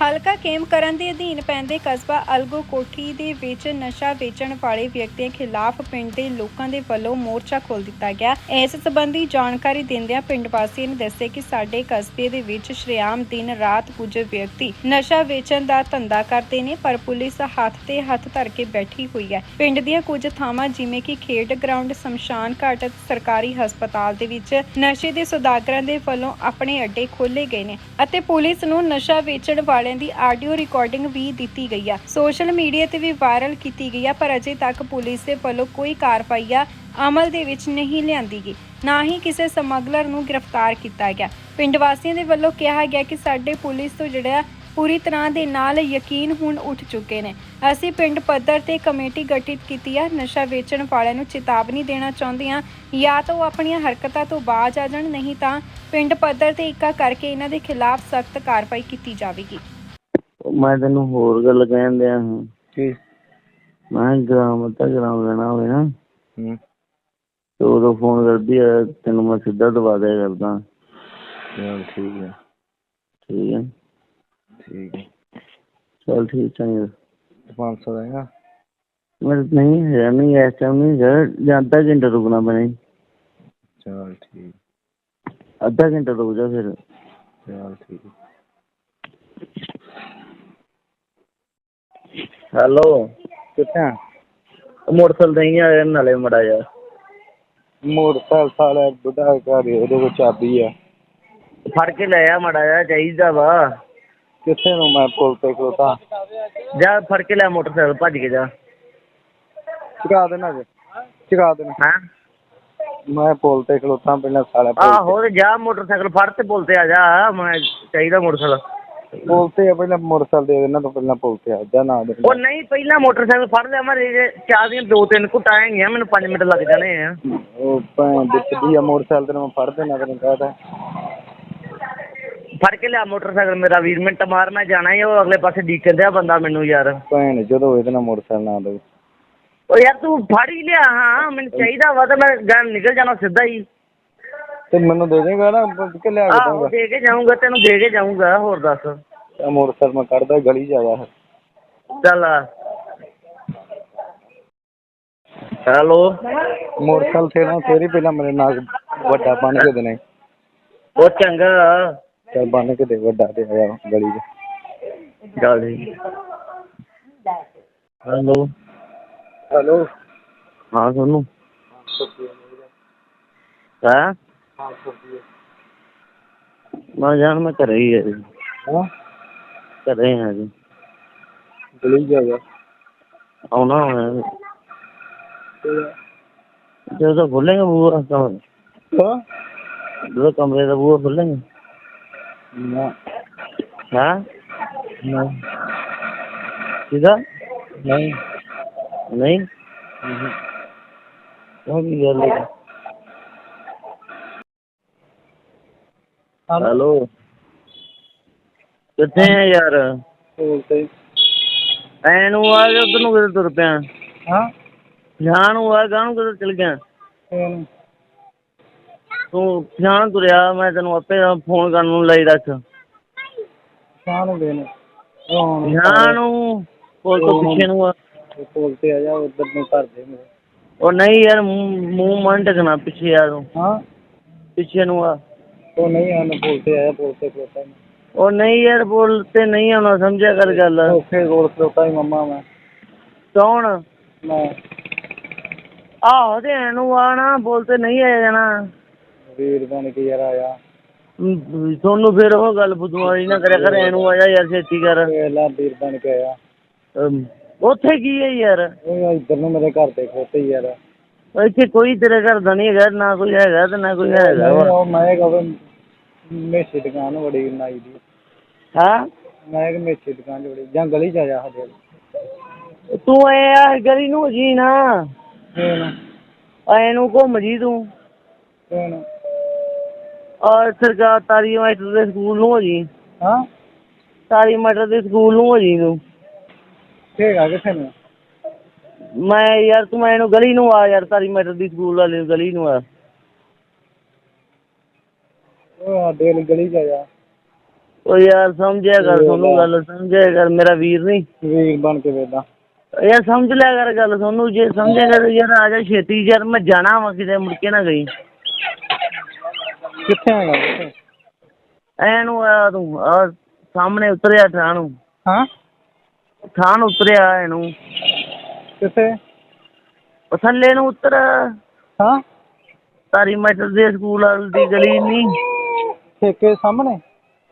ਹਲਕਾ ਕੇਮ ਕਰਨ ਦੇ ਅਧੀਨ ਪੈਂਦੇ ਕਸਬਾ ਅਲਗੋ ਕੋਠੀ ਦੇ ਵਿੱਚ ਨਸ਼ਾ ਵੇਚਣ ਵਾਲੇ ਵਿਅਕਤੀਆਂ ਖਿਲਾਫ ਪਿੰਡ ਦੇ ਲੋਕਾਂ ਦੇ ਵੱਲੋਂ ਮੋਰਚਾ ਖੋਲ ਦਿੱਤਾ ਗਿਆ। ਇਸ ਸੰਬੰਧੀ ਜਾਣਕਾਰੀ ਦਿੰਦਿਆਂ ਪਿੰਡ ਵਾਸੀਆਂ ਨੇ ਦੱਸਿਆ ਕਿ ਸਾਡੇ ਕਸਬੇ ਦੇ ਵਿੱਚ ਸ਼੍ਰੀਆਮ ਦਿਨ ਰਾਤ ਕੁਝ ਵਿਅਕਤੀ ਨਸ਼ਾ ਵੇਚਣ ਦਾ ਧੰਦਾ ਕਰਦੇ ਨੇ, ਪਰ ਪੁਲਿਸ ਹੱਥ ਤੇ ਹੱਥ ਧਰ ਕੇ ਬੈਠੀ ਹੋਈ ਹੈ। ਪਿੰਡ ਦੀਆਂ ਕੁਝ ਥਾਵਾਂ ਜਿਵੇਂ ਕਿ ਖੇਡ ਗਰਾਊਂਡ, ਸ਼ਮਸ਼ਾਨ ਘਾਟ, ਸਰਕਾਰੀ ਹਸਪਤਾਲ ਦੇ ਵਿੱਚ ਨਸ਼ੇ ਦੇ ਸੁਦਾਗਰਾਂ ਦੇ ਵੱਲੋਂ ਆਪਣੇ ਅੱਡੇ ਖੋਲੇ ਗਏ ਨੇ ਅਤੇ ਪੁਲਿਸ ਨੂੰ ਨਸ਼ਾ ਵੇਚਣ ਵਾਲੇ ਵਾਲਿਆਂ ਦੀ ਆਡੀਓ ਰਿਕਾਰਡਿੰਗ ਵੀ ਦਿੱਤੀ ਗਈ ਆ। ਸੋਸ਼ਲ ਮੀਡੀਆ ਤੇ ਵੀ ਵਾਇਰਲ ਕੀਤੀ ਗਈ ਆ, ਪਰ ਅਜੇ ਤੱਕ ਪੁਲਿਸ ਦੇ ਵੱਲੋਂ ਕੋਈ ਕਾਰਵਾਈ ਆ ਅਮਲ ਦੇ ਵਿੱਚ ਨਹੀਂ ਲਿਆਂਦੀ ਗਈ। ਨਾ ਹੀ ਕਿਸੇ ਸਮਗਲਰ ਨੂੰ ਗ੍ਰਿਫਤਾਰ ਕੀਤਾ ਗਿਆ। ਪਿੰਡ ਵਾਸੀਆਂ ਦੇ ਵੱਲੋਂ ਕਿਹਾ ਗਿਆ ਕਿ ਸਾਡੇ ਪੁਲਿਸ ਤੋਂ ਜਿਹੜਾ ਪੂਰੀ ਤਰ੍ਹਾਂ ਦੇ ਨਾਲ ਯਕੀਨ ਹੁਣ ਉੱਠ ਚੁੱਕੇ ਨੇ। ਅਸੀਂ ਪਿੰਡ ਪੱਧਰ ਤੇ ਕਮੇਟੀ ਗਠਿਤ ਕੀਤੀ ਆ। ਨਸ਼ਾ ਵੇਚਣ ਵਾਲਿਆਂ ਨੂੰ ਚੇਤਾਵਨੀ ਦੇਣਾ ਚਾਹੁੰਦੇ ਆ ਜਾਂ ਤਾਂ ਉਹ ਆਪਣੀਆਂ ਹਰਕਤਾਂ ਤੋਂ ਬਾਜ਼ ਆ ਜਾਣ, ਨਹੀਂ ਤਾਂ ਪਿੰਡ ਪੱਧਰ ਤੇ ਇੱਕਾ ਕਰਕੇ ਇਹਨਾਂ ਦੇ ਖਿਲਾਫ ਸਖਤ ਕਾਰਵਾਈ ਕੀਤੀ ਜਾਵੇਗੀ। ਮੈਂ ਤੈਨੂੰ ਹੋਰ ਗੱਲ ਕਹਿਣ ਦਿਆ ਹਾਂ। ਕੀ? ਮੈਂ ਗ੍ਰਾਮ ਅੱਧਾ ਗ੍ਰਾਮ ਲੈਣਾ ਹੋਵੇ ਨਾ। ਹੂੰ। ਤੇ ਉਦੋਂ ਫੋਨ ਕਰਦੀ ਆ ਤੈਨੂੰ ਮੈਂ ਸਿੱਧਾ ਦਵਾ ਦਿਆ ਕਰਦਾ। ਚਲ ਠੀਕ ਹੈ ਠੀਕ ਹੈ ਠੀਕ ਹੈ ਚਲ ਠੀਕ ਚੰਗਾ। 500 ਦੇਗਾ ਮੈਂ ਨਹੀਂ ਹੈ ਨਹੀਂ ਇਸ ਟਾਈਮ ਨਹੀਂ ਹੈ ਜਾਂ ਅੱਧਾ ਘੰਟਾ ਰੁਕਣਾ ਪੈਣਾ ਚਲ ਠੀਕ। ਅੱਧਾ ਘੰਟਾ ਰੁਕ ਜਾ ਫਿਰ। ਚਲ ਠੀਕ। ਹੈਲੋ ਕਿੱਥੇ ਆ? ਮੋਟਰਸਾਈਕਲ ਨਹੀਂ ਆਇਆ ਨਾਲੇ ਮੜਾ ਜਾ ਮੋਟਰਸਾਈਕਲ ਸਾਲਾ ਬੁੱਢਾ ਘਰ ਉਹਦੇ ਕੋਲ ਚਾਬੀ ਆ। ਫੜ ਕੇ ਲੈ ਆ ਮੜਾ ਜਾ ਚਾਹੀਦਾ ਵਾ। ਕਿੱਥੇ ਨੂੰ ਮੈਂ ਪੁਲ ਤੇ ਖਲੋਤਾ? ਜਾ ਫੜ ਕੇ ਲੈ ਮੋਟਰਸਾਈਕਲ ਭੱਜ ਕੇ ਜਾ। ਚੁਕਾ ਦੇਣਾ ਜੇ ਚੁਕਾ ਦੇਣਾ। ਹਾਂ? ਮੈਂ ਪੁਲ ਤੇ ਖਲੋਤਾ ਪਹਿਲਾਂ ਸਾਲਾ ਪੁਲ ਆਹੋ ਤੇ ਜਾ ਮੋਟਰਸਾਈਕਲ ਫੜ ਤੇ ਪੁੱਲ ਤੇ ਆ ਜਾ। ਮੈਂ ਚਾਹੀਦਾ ਮੋਟਰਸਾਈਕਲ। ਪੁਲ ਤੇ ਆ, ਪਹਿਲਾਂ ਮੋਟਰਸਾਈਕਲ ਦੇ ਦੇਣਾ ਤਾਂ ਪਹਿਲਾਂ ਪੁਲ ਤੇ ਆ ਜਾ ਨਾ ਦੇ ਉਹ ਨਹੀਂ ਪਹਿਲਾਂ ਮੋਟਰਸਾਈਕਲ ਫੜ ਲਿਆ ਮੈਂ ਜੇ ਚਾਹ ਦੀਆਂ ਦੋ ਤਿੰਨ ਘੁੱਟਾਂ ਹੈਗੀਆਂ ਮੈਨੂੰ 5 ਮਿੰਟ ਲੱਗ ਜਾਣੇ ਆ। ਉਹ ਭੈਣ ਦਿੱਤੀ ਆ ਮੋਟਰਸਾਈਕਲ ਤੇ ਮੈਂ ਫੜ ਦੇਣਾ ਤੈਨੂੰ ਕਹਤਾ ਫੜ ਕੇ ਲਿਆ ਮੋਟਰਸਾਈਕਲ ਮੇਰਾ ਵੀਰ ਮਿੰਟ ਮਾਰ ਮੈਂ ਜਾਣਾ ਹੀ ਉਹ ਅਗਲੇ ਪਾਸੇ ਡੀਕਨ ਦਿਆ ਬੰਦਾ ਮੈਨੂੰ ਯਾਰ। ਭੈਣ ਜਦੋਂ ਇਹਦੇ ਨਾਲ ਮੋਟਰਸਾਈਕਲ ਨਾ ਦੇ ਉਹ ਯਾਰ ਤੂੰ ਫੜ ਹੀ ਲਿਆ ਹਾਂ ਮੈਨੂੰ ਚਾਹੀਦਾ ਵਾ ਤਾਂ ਮੈਂ ਗਾਂ ਨਿਕਲ ਜਾਣਾ ਸਿੱਧਾ ਹੀ। ਤੇ ਮੈਨੂੰ ਦੇ ਦੇਗਾ ਨਾ ਕਿ ਲਿਆ ਕੇ ਆਹੋ ਦਊਂਗਾ। ਦੇ ਕੇ ਜਾਊਂਗਾ ਤੈਨੂੰ ਦੇ ਕੇ ਜਾਊਂਗਾ ਹੋਰ ਦੱਸ। ਇਹ ਮੋਟਰਸਾਈਕਲ ਮੈਂ ਕੱਢਦਾ ਗਲੀ ਚ ਆ ਜਾ ਚੱਲ ਆ। ਹੈਲੋ। ਮੋਟਰਸਾਈਕਲ ਤੇ ਨਾ ਤੇਰੀ ਪਹਿਲਾਂ ਮੇਰੇ ਨਾਲ ਵੱਡਾ ਬਣ ਕੇ ਦੇਣਾ। ਉਹ ਚੰਗਾ ਚੱਲ ਬਣ ਕੇ ਦੇ ਵੱਡਾ ਤੇ ਆ ਗਲੀ ਚ। ਚੱਲ ਠੀਕ। ਹੈਲੋ। ਹੈਲੋ। ਹਾਂ ਸੋਨੂੰ। ਹਾਂ? ਮੈਂ ਜਾਣ ਮੈਂ ਘਰੇ ਹੀ ਆ। ਜੀ ਹਾਂ? ਘਰੇ ਆ ਜੀ। ਗਲੀ ਚ ਜਾ ਆਉਣਾ ਹੋਇਆ। ਜਦੋਂ ਖੋਲੇਗਾ ਬੂਹਾ ਕਮਰੇ ਹਾਂ। ਜਦੋਂ ਕਮਰੇ ਦਾ ਬੂਹਾ ਖੋਲੇਗਾ ਨਾ। ਹਾਂ? ਨਾ। ਕਿਦਾ ਨਹੀਂ। ਨਹੀਂ? ਉਹ ਕੀ ਗੱਲ ਹੈ? ਹੈਲੋ। ਕਿੱਥੇ ਆ ਯਾਰ? ਕੋਲ ਤੇ। ਐ ਨੂੰ ਆ ਗਿਆ ਉਧਰ ਨੂੰ ਕਿਤੇ ਤੁਰ ਪਿਆ। ਹਾਂ। ਜਾਣ ਨੂੰ ਆ ਗਾਂ ਨੂੰ ਕਿਤੇ ਚਲ ਗਿਆ? ਫੋਨ ਤੂੰ ਜਾਣ ਤੁਰਿਆ ਮੈਂ ਤੈਨੂੰ ਆਪੇ ਫੋਨ ਕਰਨ ਨੂੰ ਲਈ ਰੱਖ। ਸ਼ਾਹ ਨੂੰ ਦੇਣੇ। ਹੁਣ ਜਾਣ ਨੂੰ ਕੋਲ ਤੋਂ ਪਿੱਛੇ ਨੂੰ ਆ। ਕੋਲ ਤੇ ਆ ਜਾ ਉਧਰ ਨੂੰ ਕਰ ਦੇ ਮੇਰੇ। ਉਹ ਨਹੀਂ ਯਾਰ ਮੂੰਹ ਮੂੰਹ ਮੰਨ ਟਕਣਾ ਪਿੱਛੇ ਆ ਤੂੰ। ਹਾਂ। ਪਿੱਛੇ ਨੂੰ ਆ। ਉਹ ਨਹੀਂ ਆਣਾ ਕੋਲ ਤੇ ਆਇਆ ਕੋਲ ਤੇ ਖਲੋਤਾ ਮੈਂ। ਉਹ ਨਹੀਂ ਯਾਰ ਬੋਲ ਤੇ ਨਹੀਂ ਆਉਣਾ ਸਮਝਿਆ ਕਰ ਗੱਲ। ਉੱਥੇ ਕੋਲ ਖਲੋਤਾ ਹੀ ਮੰਮਾ ਮੈਂ। ਕੌਣ? ਮੈਂ। ਆਹੋ ਤੇ ਐਨੂੰ ਆਣਾ ਬੋਲ ਤੇ ਨਹੀਂ ਆਇਆ ਜਾਣਾ। ਵੀਰ ਬਣ ਕੇ ਯਾਰ ਆਇਆ। ਅਮ, ਤੁਹਾਨੂੰ ਫਿਰ ਉਹ ਗੱਲ ਬੁੱਧੂ ਵਾਲੀ ਨਾ ਕਰਿਆ ਕਰ ਐਨੂੰ ਆਇਆ ਯਾਰ ਛੇਤੀ ਕਰ। ਵੇਲਾ ਵੀਰ ਬਣ ਕੇ ਆਇਆ। ਅਮ, ਉੱਥੇ ਕੀ ਹੈ ਯਾਰ? ਉਹ ਇੱਧਰ ਨੂੰ ਮੇਰੇ ਘਰ ਤੇ ਖਲੋਤੇ ਹੀ ਯਾਰ। ਇੱਥੇ ਕੋਈ ਤੇਰੇ ਘਰ ਦਾ ਨਹੀਂ ਹੈਗਾ ਨਾ ਕੋਈ ਹੈਗਾ ਤੇ ਨਾ ਕੋਈ ਹੈਗਾ ਵਾ। ਉਹ ਮੈਂ ਕਹਾਂ ਮੇਸ਼ੀ ਦੁਕਾਨ ਬੜੀ ਨਾਈ ਦੀ। ਹਾਂ? ਮੈਂ ਕਿ ਮੇਸ਼ੀ ਦੁਕਾਨ 'ਚ ਬੜੀ ਜਾਂ ਗਲੀ 'ਚ ਆ ਜਾ ਤੂੰ ਐ ਗਲੀ ਨੂੰ ਜੀ ਨਾ। ਫੋਨ ਐਨੂੰ ਘੁੰਮ ਜੀ ਤੂੰ। ਫੋਨ ਔਰ ਸਰਕਾਰ ਤਾਰੀ ਮਾਸਟਰ ਦੇ ਸਕੂਲ ਨੂੰ ਹੋ ਜੀ। ਹਾਂ? ਤਾਰੀ ਮਾਸਟਰ ਦੇ ਸਕੂਲ ਨੂੰ ਹੋ ਜੀ ਤੂੰ। ਠੀਕ ਆ ਕਿੱਥੇ ਨੂੰ? ਮੈਂ ਯਾਰ ਤੂੰ ਮੈਨੂੰ ਗਲੀ ਨੂੰ ਆ ਯਾਰ ਤਾਰੀ ਮਾਸਟਰ ਦੀ ਸਕੂਲ ਵਾਲੀ ਗਲੀ ਨੂੰ ਆ। ਉਹ ਆ ਦੇ ਗਲੀ 'ਚ ਆ ਜਾ। ਓ ਯਾਰ ਸਮਝਿਆ ਕਰ ਤੁਹਾਨੂੰ ਗੱਲ ਸਮਝਿਆ ਕਰ ਮੇਰਾ ਵੀਰ ਨਹੀਂ ਵੀਰ ਬਣ ਕੇ ਵੇਦਾ ਯਾਰ ਸਮਝ ਲਿਆ ਕਰ ਗੱਲ ਤੁਹਾਨੂੰ ਜੇ ਸਮਝਿਆ ਕਰ ਯਾਰ ਆ ਜਾ ਛੇਤੀ ਯਾਰ ਮੈਂ ਜਾਣਾ ਵਾ ਕਿਤੇ ਮੁੜ ਕੇ ਨਾ ਗਈ। ਕਿੱਥੇ ਹੈਗਾ? ਐ ਨੂੰ ਆ ਤੂੰ ਆ ਸਾਹਮਣੇ ਉਤਰਿਆ ਠਾਹ ਨੂੰ। ਹਾਂ? ਠਾਹ ਨੂੰ ਉਤਰਿਆ ਇਹਨੂੰ। ਕਿੱਥੇ? ਉਹ ਥੱਲੇ ਨੂੰ ਉਤਰ। ਹਾਂ? ਤਾਰੀ ਮੈਟਰ ਦੇ ਸਕੂਲ ਵਾਲ ਗਲੀ ਨਹੀਂ ਠੇਕੇ ਸਾਹਮਣੇ?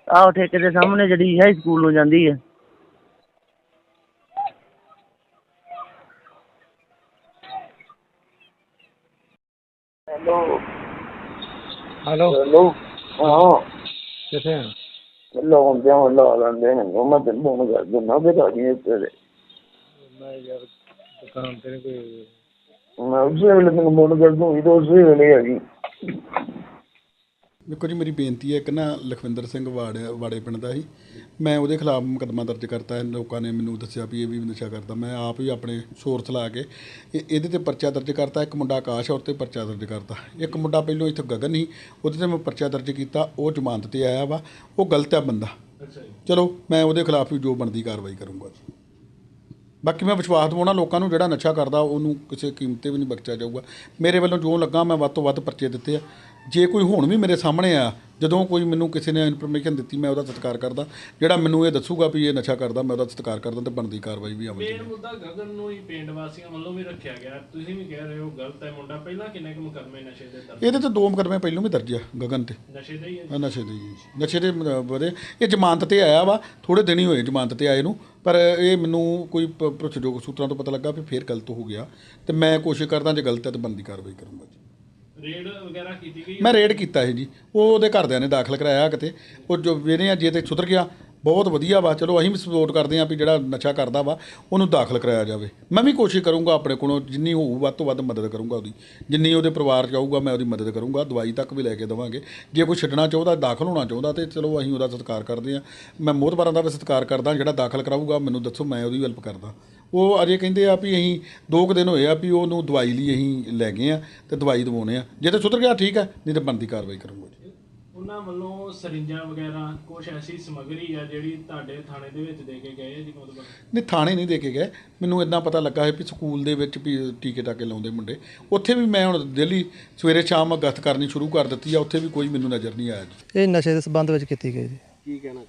ਆਹੋ ਠੇਕੇ ਦੇ ਸਾਹਮਣੇ ਜਿਹੜੀ ਹੈ ਸਕੂਲ ਨੂੰ ਜਾਂਦੀ ਹੈ ਹੈਲੋ। ਹੈਲੋ। ਹੈਲੋ ਹਾਂ ਕਿੱਥੇ ਆ? ਲਾਉਂਦੇ ਹਾਂ ਲਾ ਲੈਂਦੇ ਨੇ ਉਹ ਮੈਂ ਤੈਨੂੰ ਫੋਨ ਕਰ ਦਿੰਦਾ ਫਿਰ ਆ ਜੀ ਤੇਰੇ ਮੈਂ ਯਾਰ ਦੁਕਾਨ ਤੇ ਨੀ ਕੋਈ। ਮੈਂ ਉਸੇ ਵੇਲੇ ਤੈਨੂੰ ਫੋਨ ਕਰ ਦੂੰ ਇਹ ਉਸੇ ਵੇਲੇ ਆ ਜੀ ਦੇਖੋ ਜੀ ਮੇਰੀ ਬੇਨਤੀ ਹੈ ਇੱਕ ਨਾ ਲਖਵਿੰਦਰ ਸਿੰਘ ਵਾੜ ਵਾੜੇ ਪਿੰਡ ਦਾ ਸੀ ਮੈਂ ਉਹਦੇ ਖਿਲਾਫ ਮੁਕੱਦਮਾ ਦਰਜ ਕਰਤਾ ਹੈ। ਲੋਕਾਂ ਨੇ ਮੈਨੂੰ ਦੱਸਿਆ ਵੀ ਇਹ ਵੀ ਨਸ਼ਾ ਕਰਦਾ। ਮੈਂ ਆਪ ਹੀ ਆਪਣੇ ਸੋਰਸ ਲਾ ਕੇ ਇਹ- ਇਹਦੇ ਤੇ ਪਰਚਾ ਦਰਜ ਕਰਤਾ। ਇੱਕ ਮੁੰਡਾ ਆਕਾਸ਼ ਔਰ ਤੇ ਪਰਚਾ ਦਰਜ ਕਰਤਾ। ਇੱਕ ਮੁੰਡਾ ਪਹਿਲੋਂ ਇੱਥੇ ਗਗਨ ਸੀ। ਉਹਦੇ ਤੇ ਮੈਂ ਪਰਚਾ ਦਰਜ ਕੀਤਾ। ਉਹ ਜ਼ਮਾਨਤ ਤੇ ਆਇਆ ਵਾ। ਉਹ ਗਲਤ ਹੈ ਬੰਦਾ। ਚਲੋ ਮੈਂ ਉਹਦੇ ਖਿਲਾਫ ਵੀ ਜੋ ਬਣਦੀ ਕਾਰਵਾਈ ਕਰੂੰਗਾ। ਜੀ ਬਾਕੀ ਮੈਂ ਵਿਸ਼ਵਾਸ ਦਿਵਾਉਣਾ ਲੋਕਾਂ ਨੂੰ ਜਿਹੜਾ ਨਸ਼ਾ ਕਰਦਾ ਉਹਨੂੰ ਕਿਸੇ ਕੀਮਤ ਤੇ ਵੀ ਨਹੀਂ ਬਖਸ਼ਿਆ ਜਾਊਗਾ। ਮੇਰੇ ਵੱਲੋਂ ਜੋ ਲੱਗਾ ਮੈਂ ਵੱਧ ਤੋਂ ਵੱਧ ਪਰਚੇ ਦਿੱਤੇ ਆ। ਜੇ ਕੋਈ ਹੁਣ ਵੀ ਮੇਰੇ ਸਾਹਮਣੇ ਆ ਜਦੋਂ ਕੋਈ ਮੈਨੂੰ ਕਿਸੇ ਨੇ ਇਨਫੋਰਮੇਸ਼ਨ ਦਿੱਤੀ ਮੈਂ ਉਹਦਾ ਸਤਿਕਾਰ ਕਰਦਾ। ਜਿਹੜਾ ਮੈਨੂੰ ਇਹ ਦੱਸੂਗਾ ਵੀ ਇਹ ਨਸ਼ਾ ਕਰਦਾ ਮੈਂ ਉਹਦਾ ਸਤਿਕਾਰ ਕਰਦਾ ਤੇ ਬਣਦੀ ਕਾਰਵਾਈ ਵੀ ਅਮਲ 'ਚ ਮੇਨ ਮੁੱਦਾ ਗਗਨ ਨੂੰ ਹੀ ਪਿੰਡ ਵਾਸੀਆਂ ਵੱਲੋਂ ਵੀ ਰੱਖਿਆ ਗਿਆ। ਤੁਸੀਂ ਵੀ ਕਹਿ ਰਹੇ ਹੋ ਗਲਤ ਹੈ ਮੁੰਡਾ। ਪਹਿਲਾਂ ਕਿੰਨੇ ਕੁ ਮੁਕੱਦਮੇ ਨਸ਼ੇ ਦੇ ਦਰਜ? ਇਹਦੇ ਤੇ ਦੋ ਮੁਕੱਦਮੇ ਪਹਿਲੋਂ ਵੀ ਦਰਜ ਆ ਗਗਨ ਤੇ। ਨਸ਼ੇ ਦੇ ਹੀ ਹੈ ਆ ਨਸ਼ੇ ਦੇ ਜੀ। ਨਸ਼ੇ ਦੇ ਮ- ਬਾਰੇ ਇਹ ਜ਼ਮਾਨਤ ਤੇ ਆਇਆ ਵਾ ਥੋੜੇ ਦਿਨ ਹੀ ਹੋਏ ਜ਼ਮਾਨਤ ਤੇ ਆਏ ਨੂੰ ਪਰ ਇਹ ਮੈਨੂੰ ਕੋਈ ਪ- ਭਰੋਸੇਯੋਗ ਸੂਤਰਾਂ ਤੋਂ ਪਤਾ ਲੱਗਾ ਵੀ ਫੇਰ ਗਲਤ ਹੋ ਗਿਆ। ਤੇ ਮੈਂ ਕੋਸ਼ਿਸ਼ ਕਰਦਾ ਜੇ ਗਲਤ ਹੈ ਤਾਂ ਬਣਦੀ ਕਾਰਵਾਈ ਕਰੂੰਗਾ ਜੀ। ਰੇਡ ਵਗੈਰਾ ਕੀਤੀ ਗਈ ਮੈਂ ਰੇਡ ਕੀਤਾ ਹੈ ਜੀ। ਉਹ ਉਹਦੇ ਘਰਦਿਆਂ ਨੇ ਦਾਖਲ ਕਰਾਇਆ ਕਿਤੇ। ਉਹ ਜੋ ਵੇਨੇ ਆ, ਜੇ ਤੇ ਸੁਧਰ ਗਿਆ, ਬਹੁਤ ਵਧੀਆ ਵਾ। ਚਲੋ, ਅਸੀਂ ਵੀ ਸਪੋਰਟ ਕਰਦੇ ਹਾਂ ਵੀ ਜਿਹੜਾ ਨਸ਼ਾ ਕਰਦਾ ਵਾ, ਉਹਨੂੰ ਦਾਖਲ ਕਰਾਇਆ ਜਾਵੇ। ਮੈਂ ਵੀ ਕੋਸ਼ਿਸ਼ ਕਰੂੰਗਾ ਆਪਣੇ ਕੋਲੋਂ, ਜਿੰਨੀ ਹੋਊ, ਵੱਧ ਤੋਂ ਵੱਧ ਮਦਦ ਕਰੂੰਗਾ ਉਹਦੀ। ਜਿੰਨੀ ਉਹਦੇ ਪਰਿਵਾਰ 'ਚ ਆਊਗਾ, ਮੈਂ ਉਹਦੀ ਮਦਦ ਕਰੂੰਗਾ। ਦਵਾਈ ਤੱਕ ਵੀ ਲੈ ਕੇ ਦੇਵਾਂਗੇ। ਜੇ ਕੋਈ ਛੱਡਣਾ ਚਾਹੁੰਦਾ, ਦਾਖਲ ਹੋਣਾ ਚਾਹੁੰਦਾ, ਤੇ ਚਲੋ, ਅਸੀਂ ਉਹਦਾ ਸਤਿਕਾਰ ਕਰਦੇ ਹਾਂ। ਮੈਂ ਮੋਹਤਬਾਰਾਂ ਦਾ ਵੀ ਸਤਿਕਾਰ ਕਰਦਾ, ਜਿਹੜਾ ਦਾਖਲ ਕਰਾਊਗਾ, ਮੈਨੂੰ ਦੱਸੋ, ਮੈਂ ਉਹਦੀ ਹੈਲਪ ਕਰਦਾ। ਉਹ ਅਜੇ ਕਹਿੰਦੇ ਆ ਵੀ ਅਸੀਂ ਦੋ ਕੁ ਦਿਨ ਹੋਏ ਆ ਵੀ ਉਹਨੂੰ ਦਵਾਈ ਲਈ ਅਸੀਂ ਲੈ ਗਏ ਆ ਤੇ ਦਵਾਈ ਦਵਾਉਣੇ ਆ। ਜੇ ਤੇ ਸੁਧਰ ਗਿਆ ਠੀਕ ਹੈ ਨਹੀਂ ਤੇ ਬਣਦੀ ਕਾਰਵਾਈ ਕਰੂੰਗਾ ਜੀ। ਉਹਨਾਂ ਵੱਲੋਂ ਸਰਿੰਜਾਂ ਵਗੈਰਾ ਕੁਝ ਐਸੀ ਸਮੱਗਰੀ ਆ ਜਿਹੜੀ ਤੁਹਾਡੇ ਥਾਣੇ ਦੇ ਵਿੱਚ ਦੇ ਕੇ ਗਏ ਆ ਜੀ ਮਤਲਬ ਨਹੀਂ ਥਾਣੇ ਨਹੀਂ ਦੇ ਕੇ ਗਏ। ਮੈਨੂੰ ਇਦਾਂ ਪਤਾ ਲੱਗਾ ਹੈ ਵੀ ਸਕੂਲ ਦੇ ਵਿੱਚ ਵੀ ਟੀਕੇ ਟਾਕੇ ਲਾਉਂਦੇ ਮੁੰਡੇ। ਉੱਥੇ ਵੀ ਮੈਂ ਹੁਣ ਡੇਲੀ ਸਵੇਰੇ ਸ਼ਾਮ ਗਸ਼ਤ ਕਰਨੀ ਸ਼ੁਰੂ ਕਰ ਦਿੱਤੀ ਆ। ਉੱਥੇ ਵੀ ਕੋਈ ਮੈਨੂੰ ਨਜ਼ਰ ਨਹੀਂ ਆਇਆ ਜੀ। ਇਹ ਨਸ਼ੇ ਦੇ ਸੰਬੰਧ ਵਿੱਚ ਕੀਤੀ ਗਈ ਜੀ। ਕੀ ਕਹਿਣਾ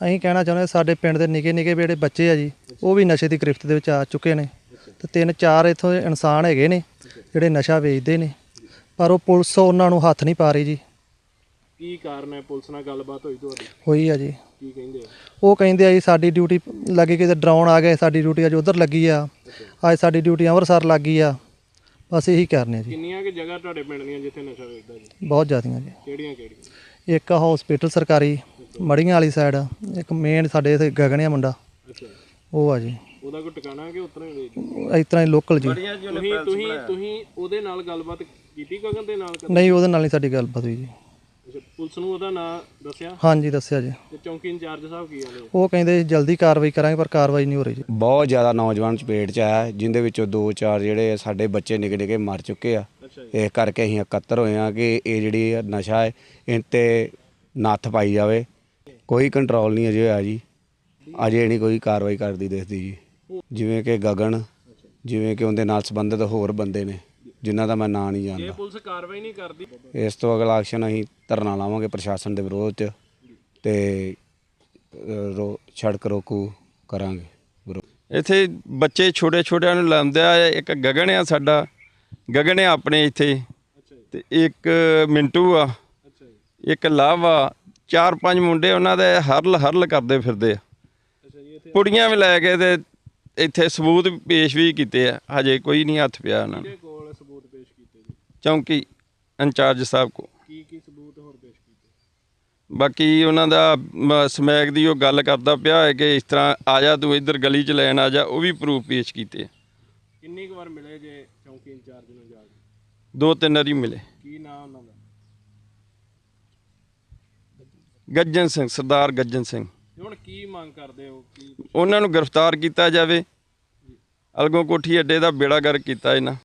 ਅਸੀਂ ਕਹਿਣਾ ਚਾਹੁੰਦੇ ਸਾਡੇ ਪਿੰਡ ਦੇ ਨਿੱਕੇ ਨਿੱਕੇ ਜਿਹੜੇ ਬੱਚੇ ਆ ਜੀ ਉਹ ਵੀ ਨਸ਼ੇ ਦੀ ਗ੍ਰਿਫਤ ਦੇ ਵਿੱਚ ਆ ਚੁੱਕੇ ਨੇ। ਤੇ ਤਿੰਨ ਚਾਰ ਇੱਥੋਂ ਇਨਸਾਨ ਹੈਗੇ ਨੇ ਜਿਹੜੇ ਨਸ਼ਾ ਵੇਚਦੇ ਨੇ ਪਰ ਉਹ ਪੁਲਿਸ ਉਹਨਾਂ ਨੂੰ ਹੱਥ ਨਹੀਂ ਪਾ ਰਹੀ ਜੀ। ਕੀ ਕਾਰਨ ਹੈ? ਪੁਲਿਸ ਨਾਲ ਗੱਲਬਾਤ ਹੋਈ ਤੁਹਾਡੀ? ਹੋਈ ਆ ਜੀ। ਕੀ ਕਹਿੰਦੇ ਆ? ਉਹ ਕਹਿੰਦੇ ਆ ਜੀ ਸਾਡੀ ਡਿਊਟੀ ਲੱਗੀ ਕਿਤੇ ਡਰਾਉਣ ਆ ਗਏ ਸਾਡੀ ਡਿਊਟੀ ਅੱਜ ਉਧਰ ਲੱਗੀ ਆ। ਅੱਜ ਸਾਡੀ ਡਿਊਟੀ ਅੰਮ੍ਰਿਤਸਰ ਲੱਗੀ ਆ। ਬਸ ਇਹੀ ਕਰਨੇ ਆ ਜੀ। ਕਿੰਨੀਆਂ ਕਿ ਜਗ੍ਹਾ ਤੁਹਾਡੇ ਪਿੰਡ ਦੀਆਂ ਜਿੱਥੇ ਨਸ਼ਾ ਵੇਚਦਾ ਜੀ? ਬਹੁਤ ਜ਼ਿਆਦੀਆਂ ਜੀ। ਕਿਹੜੀਆਂ ਕਿਹੜੀਆਂ? ਇੱਕ ਹਸਪੀਟਲ ਸਰਕਾਰੀ ਮੜੀਆਂ ਵਾਲੀ ਸਾਈਡ ਇੱਕ ਮੇਨ ਸਾਡੇ ਇੱਥੇ ਗਗਨਿਆ ਮੁੰਡਾ। ਅੱਛਾ। ਉਹ ਆ ਜੀ। ਉਹਦਾ ਕੋਈ ਟਿਕਾਣਾ ਕਿ ਉਤਰਾ ਹੀ ਵੇਚ ਇਸ ਤਰ੍ਹਾਂ ਹੀ ਲੋਕਲ ਜੀ। ਤੁਸੀਂ ਤੁਸੀਂ ਤੁਸੀਂ ਉਹਦੇ ਨਾਲ ਗੱਲਬਾਤ ਕੀਤੀ ਗਗਨ ਦੇ ਨਾਲ ਕਦੇ? ਨਹੀਂ ਉਹਦੇ ਨਾਲ ਨਹੀਂ ਸਾਡੀ ਗੱਲਬਾਤ ਹੋਈ ਜੀ। ਅੱਛਾ ਪੁਲਿਸ ਨੂੰ ਉਹਦਾ ਨਾਂ ਦੱਸਿਆ? ਹਾਂਜੀ ਦੱਸਿਆ ਜੀ। ਤੇ ਚੌਂਕੀ ਇੰਚਾਰਜ ਸਾਹਿਬ ਕੀ ਆਲੇ ਉਹ ਕਹਿੰਦੇ ਜਲਦੀ ਕਾਰਵਾਈ ਕਰਾਂਗੇ ਪਰ ਕਾਰਵਾਈ ਨਹੀਂ ਹੋ ਰਹੀ ਜੀ। ਬਹੁਤ ਜ਼ਿਆਦਾ ਨੌਜਵਾਨ ਚਪੇਟ 'ਚ ਆਇਆ ਜਿੰਦੇ ਵਿੱਚੋਂ ਦੋ ਚਾਰ ਜਿਹੜੇ ਸਾਡੇ ਬੱਚੇ ਨਿੱਕੇ ਨਿੱਕੇ ਮਰ ਚੁੱਕੇ ਆ। ਅੱਛਾ ਇਸ ਕਰਕੇ ਅਸੀਂ ਇਕੱਤਰ ਹੋਏ ਆ ਕਿ ਇਹ ਜਿਹੜੀ ਨਸ਼ਾ ਹੈ ਇਹ ਤੇ ਨੱਥ ਪਾਈ ਜਾਵੇ। ਕੋਈ ਕੰਟਰੋਲ ਨਹੀਂ ਅਜੇ ਹੋਇਆ ਜੀ। ਅਜੇ ਨਹੀਂ ਕੋਈ ਕਾਰਵਾਈ ਕਰਦੀ ਦਿਖਦੀ ਜੀ। ਜਿਵੇਂ ਕਿ ਗਗਨ ਜਿਵੇਂ ਕਿ ਉਹਦੇ ਨਾਲ ਸੰਬੰਧਿਤ ਹੋਰ ਬੰਦੇ ਨੇ ਜਿਨ੍ਹਾਂ ਦਾ ਮੈਂ ਨਾਂ ਨਹੀਂ ਜੇ ਜਾਣਦਾ ਪੁਲਿਸ ਕਾਰਵਾਈ ਨਹੀਂ ਕਰਦੀ? ਇਸ ਤੋਂ ਅਗਲਾ ਐਕਸ਼ਨ ਅਸੀਂ ਧਰਨਾ ਲਾਵਾਂਗੇ ਪ੍ਰਸ਼ਾਸਨ ਦੇ ਵਿਰੋਧ 'ਚ ਤੇ ਰੋ ਸੜਕ ਰੋਕੂ ਕਰਾਂਗੇ। ਵਿਰੋਧ ਇੱਥੇ ਬੱਚੇ ਛੋਟੇ ਛੋਟਿਆਂ ਨੂੰ ਲਾਉਂਦੇ ਆ ਇੱਕ ਗਗਨ ਆ ਸਾਡਾ। ਗਗਨ ਆ ਆਪਣੇ ਇੱਥੇ। ਤੇ ਇੱਕ ਮਿੰਟੂ ਆ ਇੱਕ ਲਵ ਆ ਚਾਰ ਪੰਜ ਮੁੰਡੇ ਉਹਨਾਂ ਦੇ ਹਰਲ ਹਰਲ ਕਰਦੇ ਫਿਰਦੇ ਆ। ਪੁੜੀਆਂ ਵੀ ਲੈ ਕੇ ਤੇ ਇੱਥੇ ਸਬੂਤ ਪੇਸ਼ ਵੀ ਕੀਤੇ ਆ। ਹਜੇ ਕੋਈ ਨਹੀਂ ਹੱਥ ਪਿਆ ਉਹਨਾਂ ਨੂੰ। ਕੋਲ ਸਬੂਤ ਪੇਸ਼ ਕੀਤੇ ਜੀ? ਚੌਂਕੀ ਇੰਚਾਰਜ ਸਾਹਿਬ ਕੋ ਕੀ ਕੀ ਸਬੂਤ ਹੋਰ ਪੇਸ਼ ਕੀਤੇ? ਬਾਕੀ ਉਹਨਾਂ ਦਾ ਮ- ਸਮੈਕ ਦੀ ਉਹ ਗੱਲ ਕਰਦਾ ਪਿਆ ਹੈ ਕਿ ਇਸ ਤਰ੍ਹਾਂ ਆ ਜਾ ਤੂੰ ਇੱਧਰ ਗਲੀ 'ਚ ਲੈਣ ਆ ਜਾ ਉਹ ਵੀ ਪ੍ਰੂਫ ਪੇਸ਼ ਕੀਤੇ ਆ। ਕਿੰਨੀ ਕੁ ਵਾਰ ਮਿਲੇ ਜੇ ਚੌਂਕੀ ਇੰਚਾਰਜ ਨੂੰ ਜਾ ਕੇ? ਦੋ ਤਿੰਨ ਵਾਰੀ ਮਿਲੇ। ਕੀ ਨਾਂ ਉਹਨਾਂ ਦਾ? ਗੱਜਨ ਸਿੰਘ ਸਰਦਾਰ ਗੱਜਨ ਸਿੰਘ। ਤੇ ਹੁਣ ਕੀ ਮੰਗ ਕਰਦੇ ਹੋ? ਕੀ ਉਹਨਾਂ ਨੂੰ ਗ੍ਰਿਫਤਾਰ ਕੀਤਾ ਜਾਵੇ। ਅਲਗੋ ਕੋਠੀ ਅੱਡੇ ਦਾ ਬੇੜਾ ਗਰਕ ਕੀਤਾ ਇਹਨਾਂ।